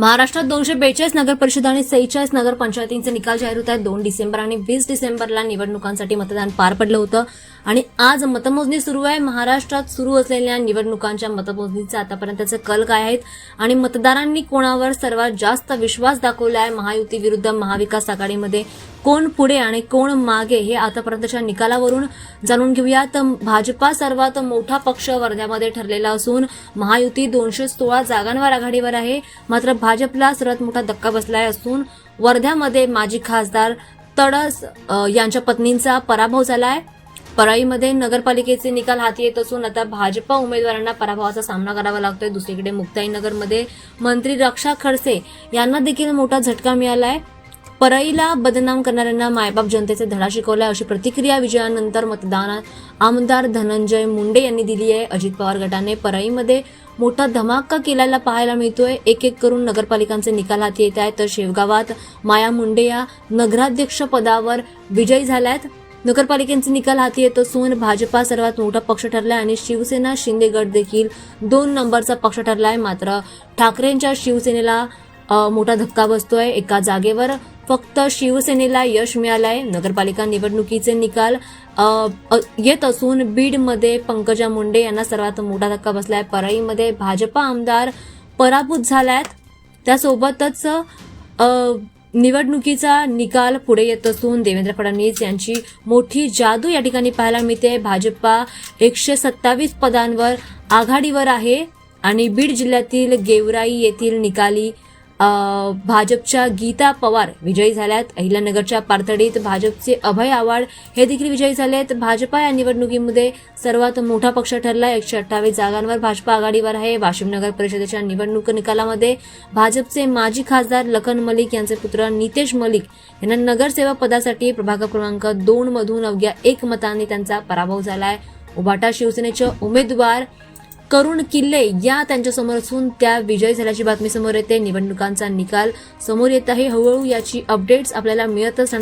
महाराष्ट्रात दोनशे बेचाळीस नगर परिषद आणि सेहेचाळीस नगर पंचायतींचे निकाल जाहीर होत आहेत. दोन डिसेंबर आणि वीस डिसेंबरला निवडणुकांसाठी मतदान पार पडलं होतं. आणि आज मतमोजणी सुरू आहे. महाराष्ट्रात सुरू असलेल्या निवडणुकांच्या मतमोजणीचे आतापर्यंतचे कल काय आहेत? आणि मतदारांनी कोणावर सर्वात जास्त विश्वास दाखवला आहे? महायुती विरुद्ध महाविकास आघाडीमध्ये कोण पुढे आणि कोण मागे हे आतापर्यंतच्या निकालावरून जाणून घेऊयात भाजपा सर्वात मोठा पक्ष वर्ध्यामध्ये ठरलेला असून महायुती दोनशे सोळा जागांवर आघाडीवर आहे. मात्र भाजपला सर्वात मोठा धक्का बसलाय असून वर्ध्यामध्ये माजी खासदार तडस यांच्या पत्नींचा पराभव झालाय. परळीमध्ये नगरपालिकेचे निकाल हाती येत असून आता भाजपा उमेदवारांना पराभवाचा सामना करावा लागतोय. दुसरीकडे मुक्ताईनगरमध्ये मंत्री रक्षा खडसे यांना देखील मोठा झटका मिळालाय. परळीला बदनाम करणाऱ्यांना मायबाप जनतेचे धडा शिकवलाय अशी प्रतिक्रिया विजयानंतर मतदानात आमदार धनंजय मुंडे यांनी दिली आहे. अजित पवार गटाने परळीमध्ये मोठा धमाका केलेला पाहायला मिळतोय. एक एक करून नगरपालिकांचे निकाल हाती येत आहेत. तर शेवगावात माया मुंडे या नगराध्यक्ष पदावर विजयी झाल्यात. नगरपालिकेचे निकाल हाती येत असून भाजपा सर्वात मोठा पक्ष ठरलाय आणि शिवसेना शिंदे गट देखील दोन नंबरचा पक्ष ठरलाय. मात्र ठाकरेंच्या शिवसेनेला मोठा धक्का बसतोय. एका जागेवर फक्त शिवसेनेला यश मिळालंय. नगरपालिका निवडणुकीचे निकाल येत असून बीडमध्ये पंकजा मुंडे यांना सर्वात मोठा धक्का बसलाय. परळीमध्ये भाजपा आमदार पराभूत झाल्यात. त्यासोबतच निवडणुकीचा निकाल पुढे येत असून देवेंद्र फडणवीस यांची मोठी जादू या ठिकाणी पाहायला मिळते. भाजपा एकशे सत्तावीस पदांवर आघाडीवर आहे आणि बीड जिल्ह्यातील गेवराई येथील निकाली भाजपच्या गीता पवार विजयी झाल्यात. अहिल्यानगरच्या पारतडीत भाजपचे अभय आवाड हे देखील विजयी झालेत. भाजपा या निवडणुकीमध्ये सर्वात मोठा पक्ष ठरला एकशे अठ्ठावीस जागांवर भाजपा आघाडीवर आहे. वाशिम नगर परिषदेच्या निवडणूक निकालामध्ये भाजपचे माजी खासदार लखन मलिक यांचे पुत्र नितेश मलिक यांना नगरसेवा पदासाठी प्रभाग क्रमांक दोन मधून अवघ्या एक मतांनी त्यांचा पराभव झालाय. उभाटा शिवसेनेचे उमेदवार करुण किल्ले या त्यांच्यासमोर असून त्या विजयी झाल्याची बातमी समोर येते. निवडणुकांचा निकाल समोर येत आहे. हळूहळू याची अपडेट्स आपल्याला मिळतच राहणार